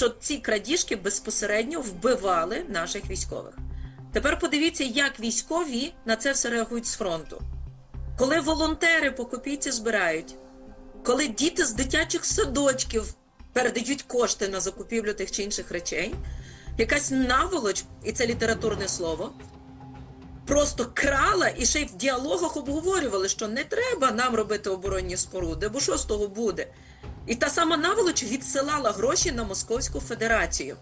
Тобто ці крадіжки безпосередньо вбивали наших військових. Тепер подивіться, як військові на це все реагують з фронту. Коли волонтери по копійці збирають, коли діти з дитячих садочків передають кошти на закупівлю тих чи інших речей, якась наволоч, і це літературне слово, просто крала і ще й в діалогах обговорювали, що не треба нам робити оборонні споруди, бо що з того буде? І та сама наволоч відсилала гроші на Московську Федерацію.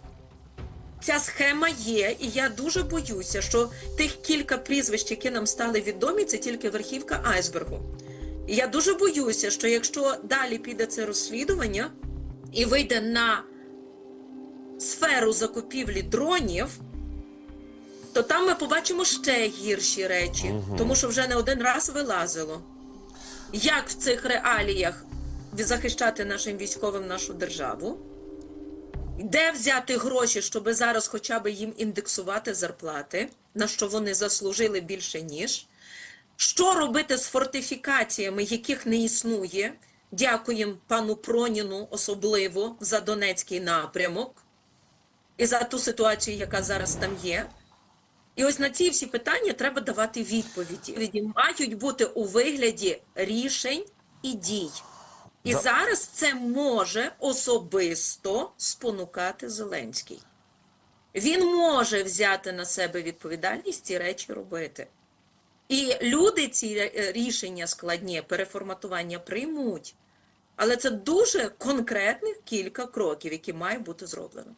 Ця схема є, і я дуже боюся, що тих кілька прізвищ, які нам стали відомі, це тільки верхівка айсбергу. І я дуже боюся, що якщо далі піде це розслідування і вийде на сферу закупівлі дронів, то там ми побачимо ще гірші речі, тому що вже не один раз вилазило. Як в цих реаліях захищати нашим військовим нашу державу? Де взяти гроші, щоб зараз хоча б їм індексувати зарплати, на що вони заслужили більше ніж? Що робити з фортифікаціями, яких не існує? Дякуємо пану Проніну особливо за Донецький напрямок і за ту ситуацію, яка зараз там є. І ось на ці всі питання треба давати відповіді. Мають бути у вигляді рішень і дій. І За... зараз це може особисто спонукати Зеленський. Він може взяти на себе відповідальність ці речі робити. І люди ці рішення складні, переформатування приймуть. Але це дуже конкретних кілька кроків, які мають бути зроблено.